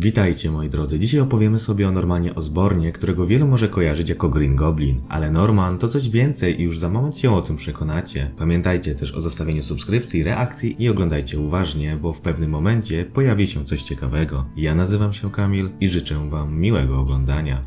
Witajcie moi drodzy, dzisiaj opowiemy sobie o Normanie Osbornie, którego wielu może kojarzyć jako Green Goblin, ale Norman to coś więcej i już za moment się o tym przekonacie. Pamiętajcie też o zostawieniu subskrypcji, reakcji i oglądajcie uważnie, bo w pewnym momencie pojawi się coś ciekawego. Ja nazywam się Kamil i życzę wam miłego oglądania.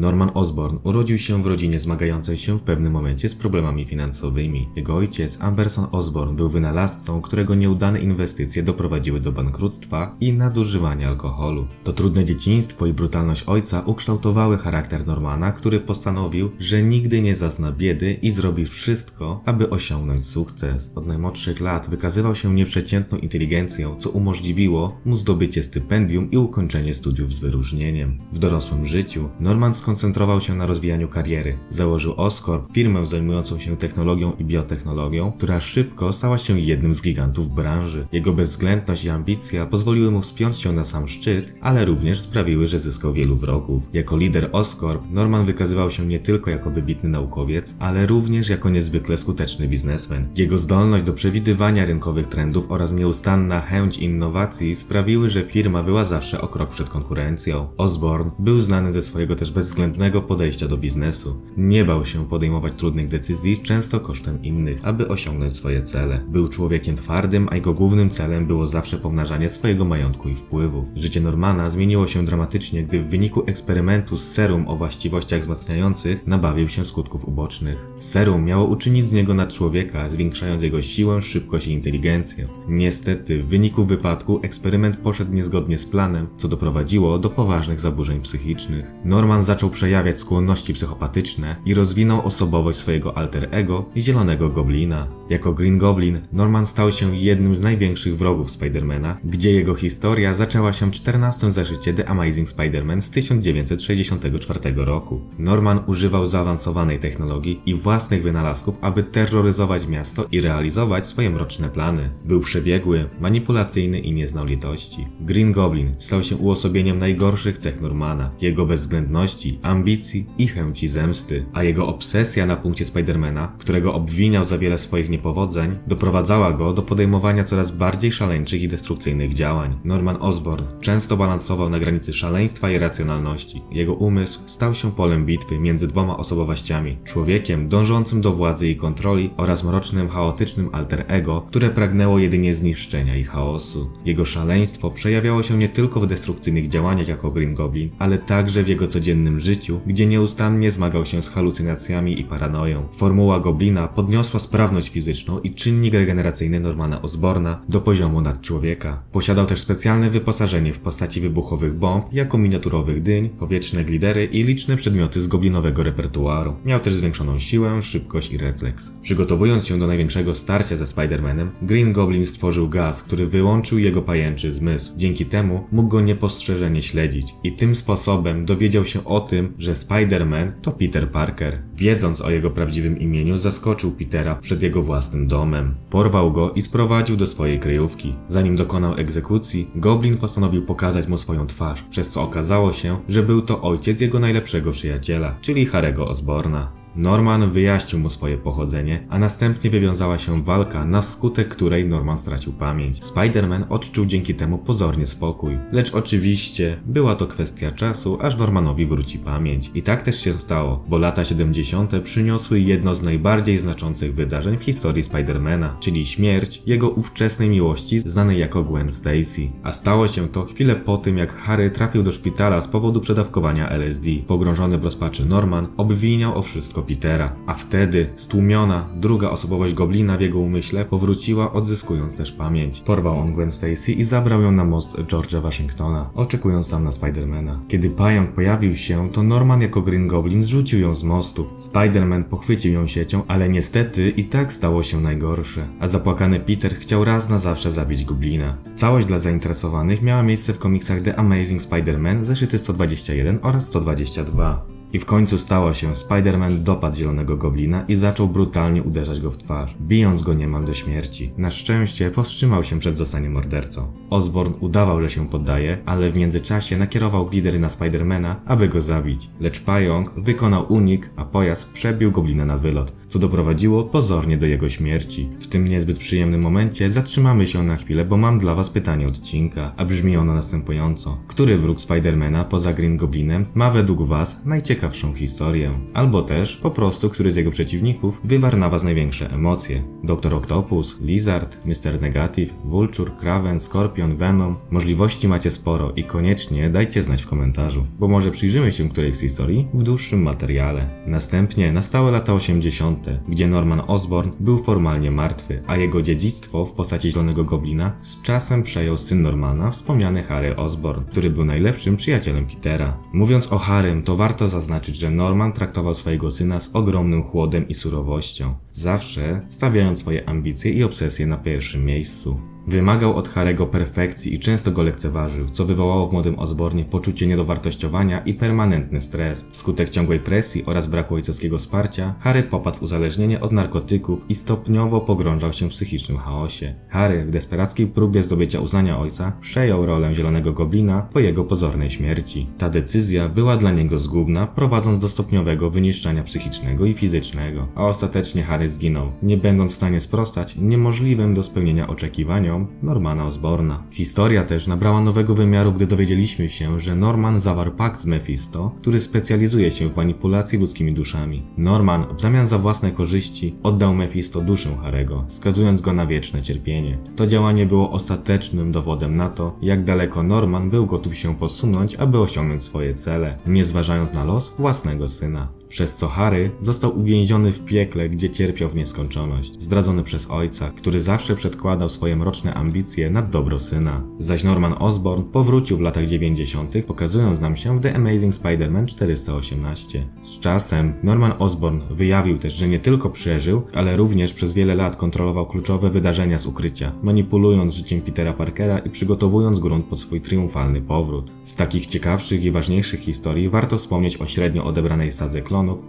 Norman Osborn urodził się w rodzinie zmagającej się w pewnym momencie z problemami finansowymi. Jego ojciec, Amberson Osborn, był wynalazcą, którego nieudane inwestycje doprowadziły do bankructwa i nadużywania alkoholu. To trudne dzieciństwo i brutalność ojca ukształtowały charakter Normana, który postanowił, że nigdy nie zazna biedy i zrobi wszystko, aby osiągnąć sukces. Od najmłodszych lat wykazywał się nieprzeciętną inteligencją, co umożliwiło mu zdobycie stypendium i ukończenie studiów z wyróżnieniem. W dorosłym życiu Norman skoncentrował się na rozwijaniu kariery. Założył Oscorp, firmę zajmującą się technologią i biotechnologią, która szybko stała się jednym z gigantów branży. Jego bezwzględność i ambicja pozwoliły mu wspiąć się na sam szczyt, ale również sprawiły, że zyskał wielu wrogów. Jako lider Oscorp, Norman wykazywał się nie tylko jako wybitny naukowiec, ale również jako niezwykle skuteczny biznesmen. Jego zdolność do przewidywania rynkowych trendów oraz nieustanna chęć innowacji sprawiły, że firma była zawsze o krok przed konkurencją. Osborne był znany ze swojego też bezwzględnego podejścia do biznesu. Nie bał się podejmować trudnych decyzji, często kosztem innych, aby osiągnąć swoje cele. Był człowiekiem twardym, a jego głównym celem było zawsze pomnażanie swojego majątku i wpływów. Życie Normana zmieniło się dramatycznie, gdy w wyniku eksperymentu z serum o właściwościach wzmacniających nabawił się skutków ubocznych. Serum miało uczynić z niego nadczłowieka, zwiększając jego siłę, szybkość i inteligencję. Niestety, w wyniku wypadku eksperyment poszedł niezgodnie z planem, co doprowadziło do poważnych zaburzeń psychicznych. Norman zaczął przejawiać skłonności psychopatyczne i rozwinął osobowość swojego alter ego Zielonego Goblina. Jako Green Goblin, Norman stał się jednym z największych wrogów Spidermana, gdzie jego historia zaczęła się w 14 zeszycie The Amazing Spider-Man z 1964 roku. Norman używał zaawansowanej technologii i własnych wynalazków, aby terroryzować miasto i realizować swoje mroczne plany. Był przebiegły, manipulacyjny i nie znał litości. Green Goblin stał się uosobieniem najgorszych cech Normana, jego bezwzględności, ambicji i chęci zemsty, a jego obsesja na punkcie Spidermana, którego obwiniał za wiele swoich niepowodzeń, doprowadzała go do podejmowania coraz bardziej szaleńczych i destrukcyjnych działań. Norman Osborn często balansował na granicy szaleństwa i racjonalności. Jego umysł stał się polem bitwy między dwoma osobowościami: człowiekiem dążącym do władzy i kontroli oraz mrocznym, chaotycznym alter ego, które pragnęło jedynie zniszczenia i chaosu. Jego szaleństwo przejawiało się nie tylko w destrukcyjnych działaniach jako Green Goblin, ale także w jego codziennym życiu, gdzie nieustannie zmagał się z halucynacjami i paranoją. Formuła Goblina podniosła sprawność fizyczną i czynnik regeneracyjny Normana Osborna do poziomu nadczłowieka. Posiadał też specjalne wyposażenie w postaci wybuchowych bomb, jako miniaturowych dyń, powietrzne glidery i liczne przedmioty z goblinowego repertuaru. Miał też zwiększoną siłę, szybkość i refleks. Przygotowując się do największego starcia ze Spider-Manem, Green Goblin stworzył gaz, który wyłączył jego pajęczy zmysł. Dzięki temu mógł go niepostrzeżenie śledzić i tym sposobem dowiedział się o tym, że Spider-Man to Peter Parker. Wiedząc o jego prawdziwym imieniu, zaskoczył Petera przed jego własnym domem. Porwał go i sprowadził do swojej kryjówki. Zanim dokonał egzekucji, Goblin postanowił pokazać mu swoją twarz, przez co okazało się, że był to ojciec jego najlepszego przyjaciela, czyli Harego Osborna. Norman wyjaśnił mu swoje pochodzenie, a następnie wywiązała się walka, na skutek której Norman stracił pamięć. Spider-Man odczuł dzięki temu pozornie spokój. Lecz oczywiście była to kwestia czasu, aż Normanowi wróci pamięć. I tak też się stało, bo lata 70. przyniosły jedno z najbardziej znaczących wydarzeń w historii Spidermana, czyli śmierć jego ówczesnej miłości znanej jako Gwen Stacy. A stało się to chwilę po tym, jak Harry trafił do szpitala z powodu przedawkowania LSD. Pogrążony w rozpaczy Norman obwiniał o wszystko Petera, a wtedy stłumiona druga osobowość Goblina w jego umyśle powróciła, odzyskując też pamięć. Porwał on Gwen Stacy i zabrał ją na most George'a Washingtona, oczekując tam na Spidermana. Kiedy pająk pojawił się, to Norman jako Green Goblin zrzucił ją z mostu. Spiderman pochwycił ją siecią, ale niestety i tak stało się najgorsze. A zapłakany Peter chciał raz na zawsze zabić Goblina. Całość dla zainteresowanych miała miejsce w komiksach The Amazing Spider-Man zeszyty 121 oraz 122. I w końcu stało się, Spider-Man dopadł zielonego goblina i zaczął brutalnie uderzać go w twarz, bijąc go niemal do śmierci. Na szczęście powstrzymał się przed zostaniem mordercą. Osborn udawał, że się poddaje, ale w międzyczasie nakierował glidery na Spidermana, aby go zabić. Lecz pająk wykonał unik, a pojazd przebił goblina na wylot. Co doprowadziło pozornie do jego śmierci. W tym niezbyt przyjemnym momencie zatrzymamy się na chwilę, bo mam dla was pytanie odcinka, a brzmi ono następująco. Który wróg Spidermana poza Green Goblinem ma według was najciekawszą historię? Albo też po prostu, który z jego przeciwników wywarł na was największe emocje? Doktor Octopus, Lizard, Mr. Negative, Vulture, Kraven, Scorpion, Venom. Możliwości macie sporo i koniecznie dajcie znać w komentarzu, bo może przyjrzymy się którejś z historii w dłuższym materiale. Następnie nastały lata 80., gdzie Norman Osborn był formalnie martwy, a jego dziedzictwo w postaci Zielonego Goblina z czasem przejął syn Normana, wspomniany Harry Osborn, który był najlepszym przyjacielem Petera. Mówiąc o Harrym, to warto zaznaczyć, że Norman traktował swojego syna z ogromnym chłodem i surowością, zawsze stawiając swoje ambicje i obsesje na pierwszym miejscu. Wymagał od Harego perfekcji i często go lekceważył, co wywołało w młodym Osbornie poczucie niedowartościowania i permanentny stres. Wskutek ciągłej presji oraz braku ojcowskiego wsparcia, Harry popadł w uzależnienie od narkotyków i stopniowo pogrążał się w psychicznym chaosie. Harry w desperackiej próbie zdobycia uznania ojca przejął rolę Zielonego Goblina po jego pozornej śmierci. Ta decyzja była dla niego zgubna, prowadząc do stopniowego wyniszczania psychicznego i fizycznego, a ostatecznie Harry zginął, nie będąc w stanie sprostać niemożliwym do spełnienia oczekiwaniom Normana Osborna. Historia też nabrała nowego wymiaru, gdy dowiedzieliśmy się, że Norman zawarł pakt z Mephisto, który specjalizuje się w manipulacji ludzkimi duszami. Norman w zamian za własne korzyści oddał Mephisto duszę Harego, skazując go na wieczne cierpienie. To działanie było ostatecznym dowodem na to, jak daleko Norman był gotów się posunąć, aby osiągnąć swoje cele, nie zważając na los własnego syna przez co Harry został uwięziony w piekle, gdzie cierpiał w nieskończoność, zdradzony przez ojca, który zawsze przedkładał swoje mroczne ambicje nad dobro syna. Zaś Norman Osborn powrócił w latach 90., pokazując nam się w The Amazing Spider-Man 418. Z czasem Norman Osborn wyjawił też, że nie tylko przeżył, ale również przez wiele lat kontrolował kluczowe wydarzenia z ukrycia, manipulując życiem Petera Parkera i przygotowując grunt pod swój triumfalny powrót. Z takich ciekawszych i ważniejszych historii warto wspomnieć o średnio odebranej sadze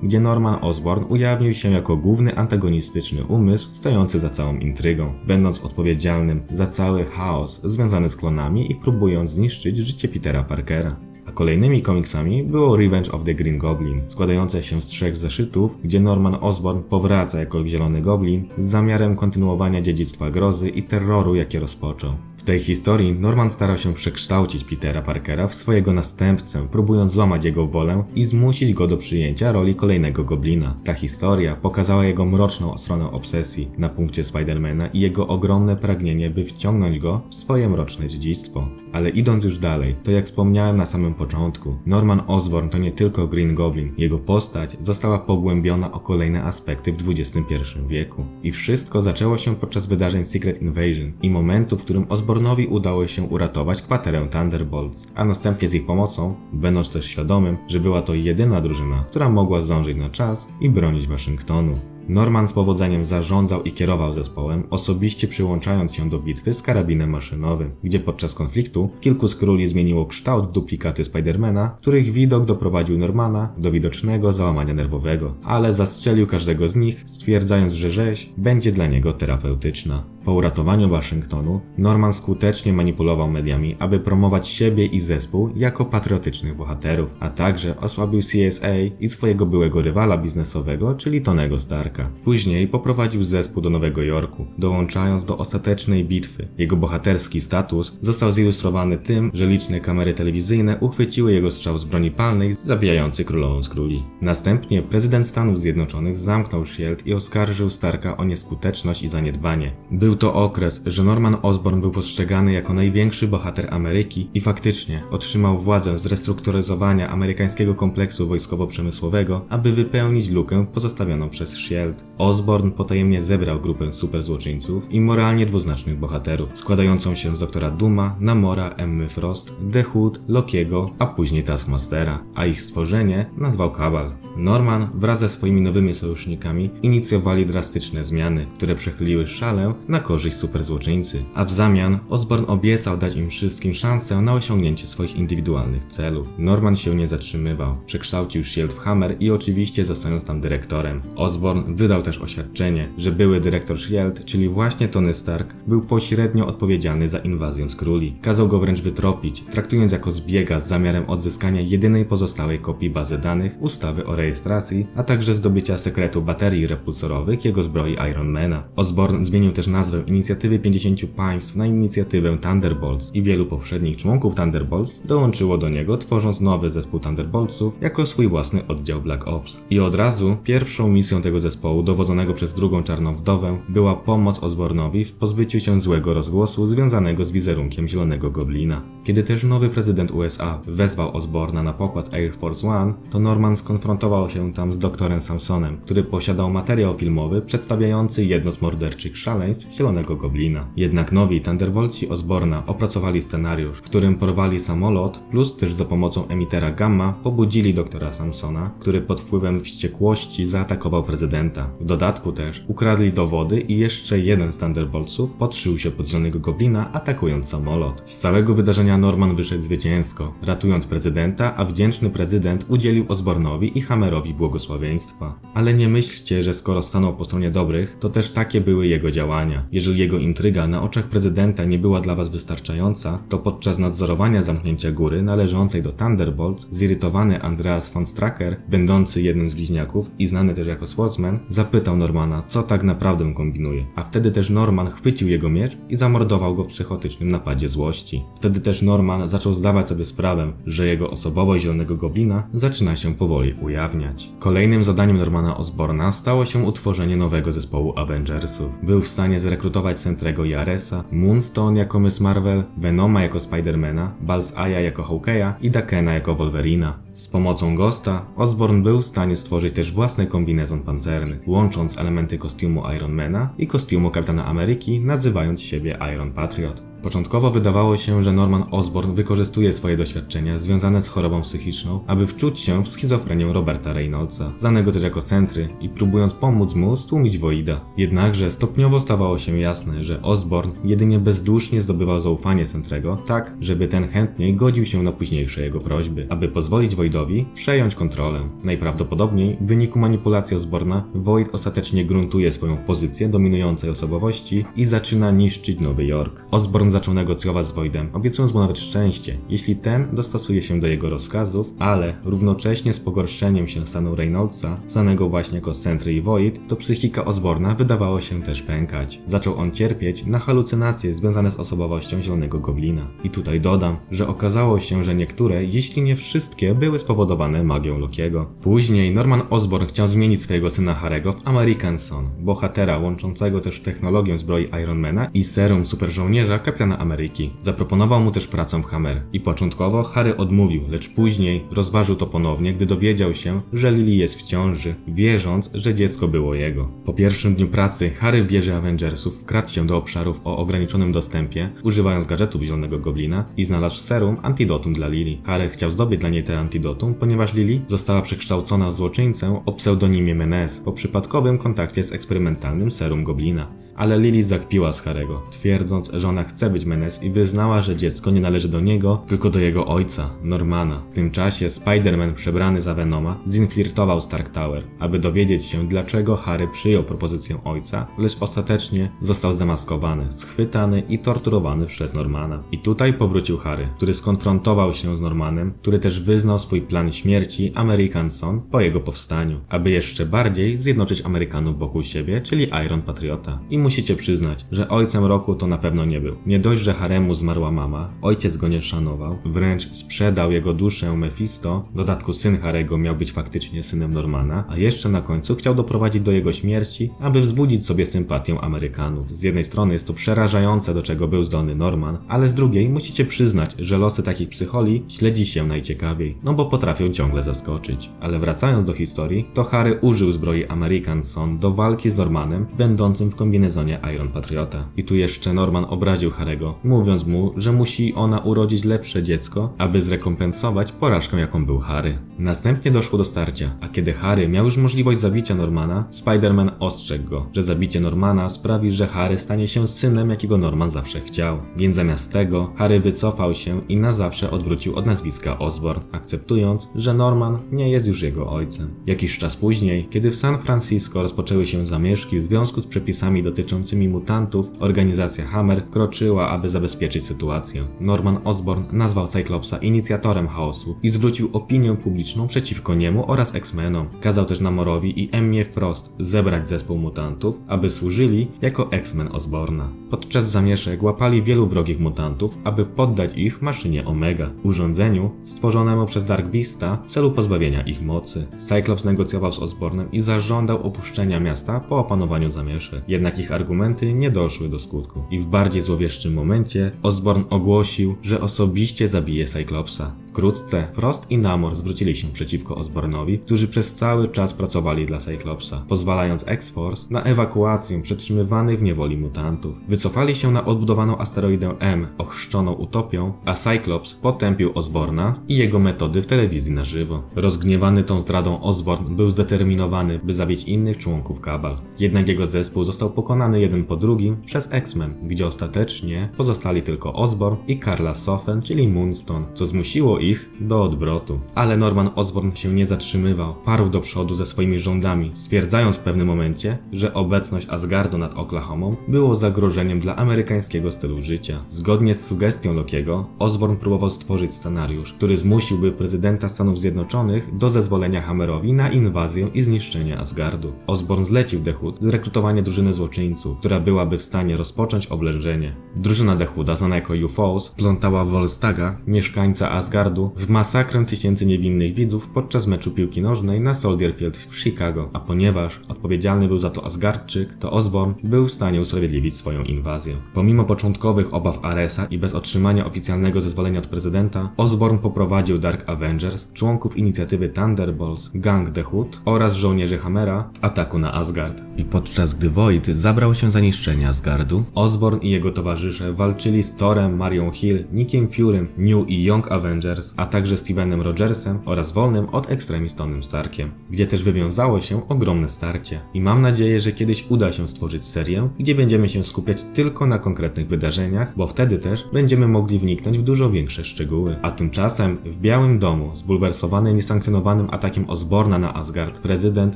gdzie Norman Osborn ujawnił się jako główny antagonistyczny umysł stojący za całą intrygą, będąc odpowiedzialnym za cały chaos związany z klonami i próbując zniszczyć życie Petera Parkera. A kolejnymi komiksami było Revenge of the Green Goblin, składające się z trzech zeszytów, gdzie Norman Osborn powraca jako Zielony Goblin z zamiarem kontynuowania dziedzictwa grozy i terroru, jakie rozpoczął. W tej historii Norman starał się przekształcić Petera Parkera w swojego następcę, próbując złamać jego wolę i zmusić go do przyjęcia roli kolejnego goblina. Ta historia pokazała jego mroczną stronę obsesji na punkcie Spidermana i jego ogromne pragnienie, by wciągnąć go w swoje mroczne dziedzictwo. Ale idąc już dalej, to jak wspomniałem na samym początku, Norman Osborn to nie tylko Green Goblin. Jego postać została pogłębiona o kolejne aspekty w XXI wieku. I wszystko zaczęło się podczas wydarzeń Secret Invasion i momentu, w którym Osbornowi udało się uratować kwaterę Thunderbolts, a następnie z ich pomocą, będąc też świadomym, że była to jedyna drużyna, która mogła zdążyć na czas i bronić Waszyngtonu. Norman z powodzeniem zarządzał i kierował zespołem, osobiście przyłączając się do bitwy z karabinem maszynowym, gdzie podczas konfliktu kilku z króli zmieniło kształt w duplikaty Spidermana, których widok doprowadził Normana do widocznego załamania nerwowego, ale zastrzelił każdego z nich, stwierdzając, że rzeź będzie dla niego terapeutyczna. Po uratowaniu Waszyngtonu, Norman skutecznie manipulował mediami, aby promować siebie i zespół jako patriotycznych bohaterów, a także osłabił CSA i swojego byłego rywala biznesowego, czyli Tonego Starka. Później poprowadził zespół do Nowego Jorku, dołączając do ostatecznej bitwy. Jego bohaterski status został zilustrowany tym, że liczne kamery telewizyjne uchwyciły jego strzał z broni palnej zabijający królową z króli. Następnie prezydent Stanów Zjednoczonych zamknął Shield i oskarżył Starka o nieskuteczność i zaniedbanie. Był to okres, że Norman Osborn był postrzegany jako największy bohater Ameryki i faktycznie otrzymał władzę zrestrukturyzowania amerykańskiego kompleksu wojskowo-przemysłowego, aby wypełnić lukę pozostawioną przez Shield. Osborn potajemnie zebrał grupę superzłoczyńców i moralnie dwuznacznych bohaterów, składającą się z doktora Duma, Namora, Emmy Frost, The Hood, Lokiego, a później Taskmastera, a ich stworzenie nazwał Kabal. Norman wraz ze swoimi nowymi sojusznikami inicjowali drastyczne zmiany, które przechyliły szalę na korzyść superzłoczyńcy, a w zamian Osborn obiecał dać im wszystkim szansę na osiągnięcie swoich indywidualnych celów. Norman się nie zatrzymywał, przekształcił Shield w Hammer i oczywiście zostając tam dyrektorem. Osborn wydał też oświadczenie, że były dyrektor Shield, czyli właśnie Tony Stark, był pośrednio odpowiedzialny za inwazję z króli. Kazał go wręcz wytropić, traktując jako zbiega z zamiarem odzyskania jedynej pozostałej kopii bazy danych ustawy o rejestracji, a także zdobycia sekretu baterii repulsorowych jego zbroi Ironmana. Osborn zmienił też nazwę inicjatywy 50 państw na inicjatywę Thunderbolts i wielu poprzednich członków Thunderbolts dołączyło do niego, tworząc nowy zespół Thunderboltsów jako swój własny oddział Black Ops. I od razu pierwszą misją tego zespołu, dowodzonego przez drugą czarną wdowę, była pomoc Osbornowi w pozbyciu się złego rozgłosu związanego z wizerunkiem Zielonego Goblina. Kiedy też nowy prezydent USA wezwał Osborna na pokład Air Force One, to Norman skonfrontował się tam z doktorem Samsonem, który posiadał materiał filmowy przedstawiający jedno z morderczych szaleństw Zielonego Goblina. Jednak nowi Thunderboltsi Osborna opracowali scenariusz, w którym porwali samolot, plus też za pomocą emitera Gamma pobudzili doktora Samsona, który pod wpływem wściekłości zaatakował prezydenta. W dodatku też ukradli dowody i jeszcze jeden z Thunderboltsów podszył się pod Zielonego Goblina, atakując samolot. Z całego wydarzenia Norman wyszedł zwycięsko, ratując prezydenta, a wdzięczny prezydent udzielił Osbornowi i Hammerowi błogosławieństwa. Ale nie myślcie, że skoro stanął po stronie dobrych, to też takie były jego działania. Jeżeli jego intryga na oczach prezydenta nie była dla was wystarczająca, to podczas nadzorowania zamknięcia góry należącej do Thunderbolt, zirytowany Andreas von Stracker, będący jednym z bliźniaków i znany też jako Swordsman, zapytał Normana, co tak naprawdę kombinuje. A wtedy też Norman chwycił jego miecz i zamordował go w psychotycznym napadzie złości. Wtedy też Norman zaczął zdawać sobie sprawę, że jego osobowość Zielonego Goblina zaczyna się powoli ujawniać. Kolejnym zadaniem Normana Osborna stało się utworzenie nowego zespołu Avengersów. Był w stanie zrekrutować Sentrego i Aresa, Moonstone jako Miss Marvel, Venoma jako Spidermana, Balzaya jako Hawkeya i Dakena jako Wolverina. Z pomocą Ghosta Osborn był w stanie stworzyć też własny kombinezon pancerny, łącząc elementy kostiumu Ironmana i kostiumu Kapitana Ameryki, nazywając siebie Iron Patriot. Początkowo wydawało się, że Norman Osborn wykorzystuje swoje doświadczenia związane z chorobą psychiczną, aby wczuć się w schizofrenię Roberta Reynoldsa, znanego też jako Sentry, i próbując pomóc mu stłumić Voida. Jednakże stopniowo stawało się jasne, że Osborn jedynie bezdusznie zdobywał zaufanie Sentrego, tak, żeby ten chętniej godził się na późniejsze jego prośby, aby pozwolić Voidowi przejąć kontrolę. Najprawdopodobniej w wyniku manipulacji Osborna, Void ostatecznie gruntuje swoją pozycję dominującej osobowości i zaczyna niszczyć Nowy Jork. Osborn zaczął negocjować z Voidem, obiecując mu nawet szczęście, jeśli ten dostosuje się do jego rozkazów, ale równocześnie z pogorszeniem się stanu Reynoldsa, znanego właśnie jako Sentry i Void, to psychika Osborna wydawała się też pękać. Zaczął on cierpieć na halucynacje związane z osobowością Zielonego Goblina. I tutaj dodam, że okazało się, że niektóre, jeśli nie wszystkie, były spowodowane magią Lokiego. Później Norman Osborn chciał zmienić swojego syna Harego w American Son, bohatera łączącego też technologię zbroi Ironmana i serum superżołnierza Kapitana Ameryki. Zaproponował mu też pracę w Hammer i początkowo Harry odmówił, lecz później rozważył to ponownie, gdy dowiedział się, że Lily jest w ciąży, wierząc, że dziecko było jego. Po pierwszym dniu pracy Harry w wieży Avengersów wkradł się do obszarów o ograniczonym dostępie, używając gadżetów Zielonego Goblina i znalazł serum antidotum dla Lily. Harry chciał zdobyć dla niej te antidotum, ponieważ Lily została przekształcona w złoczyńcę o pseudonimie Menes po przypadkowym kontakcie z eksperymentalnym serum Goblina. Ale Lily zakpiła z Harego, twierdząc, że ona chce być Menes i wyznała, że dziecko nie należy do niego, tylko do jego ojca, Normana. W tym czasie Spider-Man przebrany za Venoma zinflirtował Stark Tower, aby dowiedzieć się, dlaczego Harry przyjął propozycję ojca, lecz ostatecznie został zdemaskowany, schwytany i torturowany przez Normana. I tutaj powrócił Harry, który skonfrontował się z Normanem, który też wyznał swój plan śmierci American Son po jego powstaniu, aby jeszcze bardziej zjednoczyć Amerykanów wokół siebie, czyli Iron Patriota. I musicie przyznać, że ojcem roku to na pewno nie był. Nie dość, że Haremu zmarła mama, ojciec go nie szanował, wręcz sprzedał jego duszę Mephisto, w dodatku syn Harego miał być faktycznie synem Normana, a jeszcze na końcu chciał doprowadzić do jego śmierci, aby wzbudzić sobie sympatię Amerykanów. Z jednej strony jest to przerażające, do czego był zdolny Norman, ale z drugiej musicie przyznać, że losy takich psycholi śledzi się najciekawiej, no bo potrafią ciągle zaskoczyć. Ale wracając do historii, to Harry użył zbroi American Son do walki z Normanem, będącym w kombinezonie kombinezonie Iron Patriota. I tu jeszcze Norman obraził Harego, mówiąc mu, że musi ona urodzić lepsze dziecko, aby zrekompensować porażkę jaką był Harry. Następnie doszło do starcia, a kiedy Harry miał już możliwość zabicia Normana, Spider-Man ostrzegł go, że zabicie Normana sprawi, że Harry stanie się synem, jakiego Norman zawsze chciał. Więc zamiast tego, Harry wycofał się i na zawsze odwrócił od nazwiska Osborn, akceptując, że Norman nie jest już jego ojcem. Jakiś czas później, kiedy w San Francisco rozpoczęły się zamieszki w związku z przepisami dotyczącymi mutantów, organizacja Hammer kroczyła, aby zabezpieczyć sytuację. Norman Osborn nazwał Cyclopsa inicjatorem chaosu i zwrócił opinię publiczną przeciwko niemu oraz X-Menom. Kazał też Namorowi i Emmie wprost zebrać zespół mutantów, aby służyli jako X-Men Osborna. Podczas zamieszek łapali wielu wrogich mutantów, aby poddać ich maszynie Omega, urządzeniu stworzonemu przez Dark Beasta w celu pozbawienia ich mocy. Cyclops negocjował z Osbornem i zażądał opuszczenia miasta po opanowaniu zamieszek. Jednak ich argumenty nie doszły do skutku. I w bardziej złowieszczym momencie Osborn ogłosił, że osobiście zabije Cyclopsa. Wkrótce Frost i Namor zwrócili się przeciwko Osbornowi, którzy przez cały czas pracowali dla Cyclopsa, pozwalając X-Force na ewakuację przetrzymywanych w niewoli mutantów. Wycofali się na odbudowaną asteroidę M, ochrzczoną Utopią, a Cyclops potępił Osborna i jego metody w telewizji na żywo. Rozgniewany tą zdradą Osborn był zdeterminowany, by zabić innych członków Kabal. Jednak jego zespół został pokonany jeden po drugim przez X-Men, gdzie ostatecznie pozostali tylko Osborn i Karla Sofen, czyli Moonstone, co zmusiło ich do odwrotu. Ale Norman Osborn się nie zatrzymywał, parł do przodu ze swoimi rządami, stwierdzając w pewnym momencie, że obecność Asgardu nad Oklahomą było zagrożeniem dla amerykańskiego stylu życia. Zgodnie z sugestią Lokiego, Osborn próbował stworzyć scenariusz, który zmusiłby prezydenta Stanów Zjednoczonych do zezwolenia Hammerowi na inwazję i zniszczenie Asgardu. Osborn zlecił Hood zrekrutowanie drużyny złoczyńców, która byłaby w stanie rozpocząć oblężenie. Drużyna The Hooda, znana jako UFOs, plątała Volstaga, mieszkańca Asgardu, w masakrę tysięcy niewinnych widzów podczas meczu piłki nożnej na Soldier Field w Chicago, a ponieważ odpowiedzialny był za to Asgardczyk, to Osborn był w stanie usprawiedliwić swoją inwazję. Pomimo początkowych obaw Aresa i bez otrzymania oficjalnego zezwolenia od prezydenta, Osborn poprowadził Dark Avengers, członków inicjatywy Thunderbolts, Gang The Hood oraz żołnierzy Hammera w ataku na Asgard. I podczas gdy Void zabrał się za niszczenie Asgardu, Osborn i jego towarzysze walczyli z Thorem, Marią Hill, Nickiem Furym, New i Young Avengers, a także Stevenem Rogersem oraz wolnym od Extremis Tonym Starkiem, gdzie też wywiązało się ogromne starcie. I mam nadzieję, że kiedyś uda się stworzyć serię, gdzie będziemy się skupiać tylko na konkretnych wydarzeniach, bo wtedy też będziemy mogli wniknąć w dużo większe szczegóły. A tymczasem w Białym Domu, zbulwersowany niesankcjonowanym atakiem Osborna na Asgard, prezydent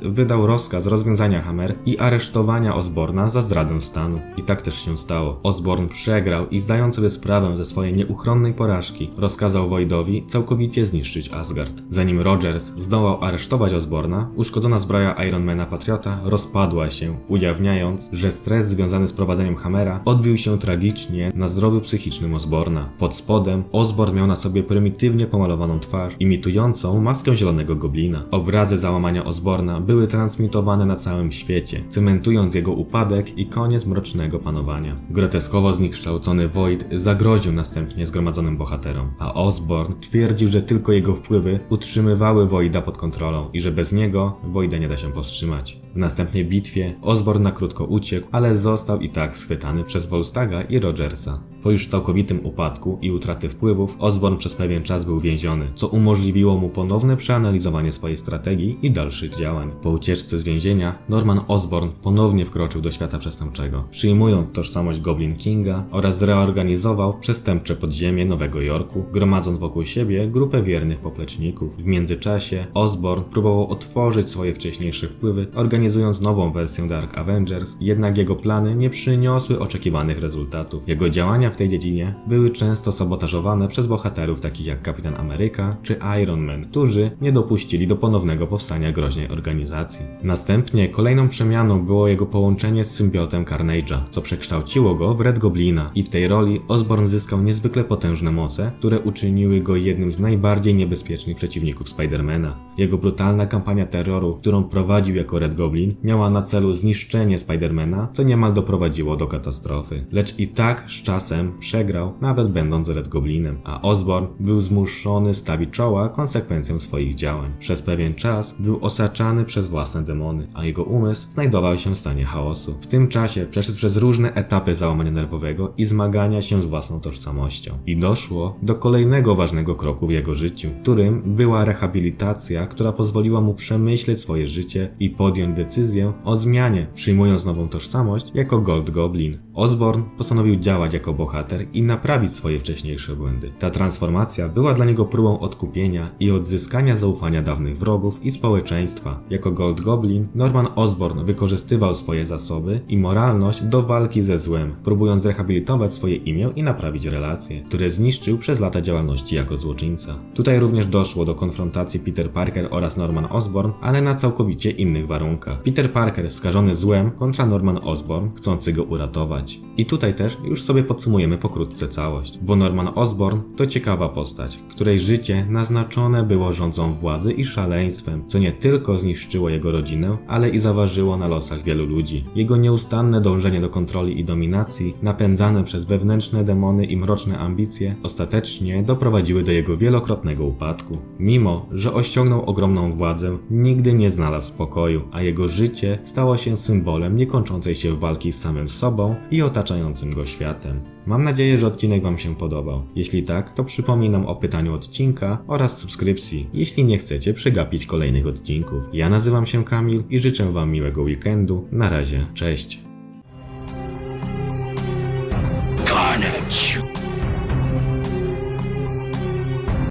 wydał rozkaz rozwiązania Hammer i aresztowania Osborna za zdradę stanu. I tak też się stało. Osborn przegrał i zdając sobie sprawę ze swojej nieuchronnej porażki, rozkazał Całkowicie zniszczyć Asgard. Zanim Rogers zdołał aresztować Osborna, uszkodzona zbroja Ironmana Patriota rozpadła się, ujawniając, że stres związany z prowadzeniem Hammera odbił się tragicznie na zdrowiu psychicznym Osborna. Pod spodem Osborn miał na sobie prymitywnie pomalowaną twarz, imitującą maskę zielonego goblina. Obrazy załamania Osborna były transmitowane na całym świecie, cementując jego upadek i koniec mrocznego panowania. Groteskowo zniekształcony Void zagroził następnie zgromadzonym bohaterom, a Osborn twierdził, że tylko jego wpływy utrzymywały Voida pod kontrolą i że bez niego Voida nie da się powstrzymać. W następnej bitwie Osborn na krótko uciekł, ale został i tak schwytany przez Volstaga i Rogersa. Po już całkowitym upadku i utraty wpływów, Osborn przez pewien czas był więziony, co umożliwiło mu ponowne przeanalizowanie swojej strategii i dalszych działań. Po ucieczce z więzienia, Norman Osborn ponownie wkroczył do świata przestępczego, przyjmując tożsamość Goblin Kinga oraz zreorganizował przestępcze podziemie Nowego Jorku, gromadząc wokół siebie grupę wiernych popleczników. W międzyczasie Osborn próbował otworzyć swoje wcześniejsze wpływy, organizując nową wersję Dark Avengers, jednak jego plany nie przyniosły oczekiwanych rezultatów. Jego działania w tej dziedzinie były często sabotażowane przez bohaterów takich jak Kapitan Ameryka czy Iron Man, którzy nie dopuścili do ponownego powstania groźnej organizacji. Następnie kolejną przemianą było jego połączenie z symbiotem Carnage'a, co przekształciło go w Red Goblina i w tej roli Osborn zyskał niezwykle potężne moce, które uczyniły go jednym z najbardziej niebezpiecznych przeciwników Spidermana. Jego brutalna kampania terroru, którą prowadził jako Red Goblin Goblin miała na celu zniszczenie Spidermana, co niemal doprowadziło do katastrofy. Lecz i tak z czasem przegrał, nawet będąc Red Goblinem, a Osborn był zmuszony stawić czoła konsekwencjom swoich działań. Przez pewien czas był osaczany przez własne demony, a jego umysł znajdował się w stanie chaosu. W tym czasie przeszedł przez różne etapy załamania nerwowego i zmagania się z własną tożsamością. I doszło do kolejnego ważnego kroku w jego życiu, którym była rehabilitacja, która pozwoliła mu przemyśleć swoje życie i podjąć decyzję o zmianie, przyjmując nową tożsamość jako Gold Goblin. Osborn postanowił działać jako bohater i naprawić swoje wcześniejsze błędy. Ta transformacja była dla niego próbą odkupienia i odzyskania zaufania dawnych wrogów i społeczeństwa. Jako Gold Goblin, Norman Osborn wykorzystywał swoje zasoby i moralność do walki ze złem, próbując zrehabilitować swoje imię i naprawić relacje, które zniszczył przez lata działalności jako złoczyńca. Tutaj również doszło do konfrontacji Peter Parker oraz Norman Osborn, ale na całkowicie innych warunkach. Peter Parker skażony złem kontra Norman Osborn, chcący go uratować. I tutaj też już sobie podsumujemy pokrótce całość, bo Norman Osborn to ciekawa postać, której życie naznaczone było rządzą władzy i szaleństwem, co nie tylko zniszczyło jego rodzinę, ale i zaważyło na losach wielu ludzi. Jego nieustanne dążenie do kontroli i dominacji, napędzane przez wewnętrzne demony i mroczne ambicje, ostatecznie doprowadziły do jego wielokrotnego upadku. Mimo, że osiągnął ogromną władzę, nigdy nie znalazł spokoju, a jego jego życie stała się symbolem niekończącej się walki z samym sobą i otaczającym go światem. Mam nadzieję, że odcinek Wam się podobał. Jeśli tak, to przypominam o pytaniu odcinka oraz subskrypcji, jeśli nie chcecie przegapić kolejnych odcinków. Ja nazywam się Kamil i życzę Wam miłego weekendu. Na razie, cześć. Carnage!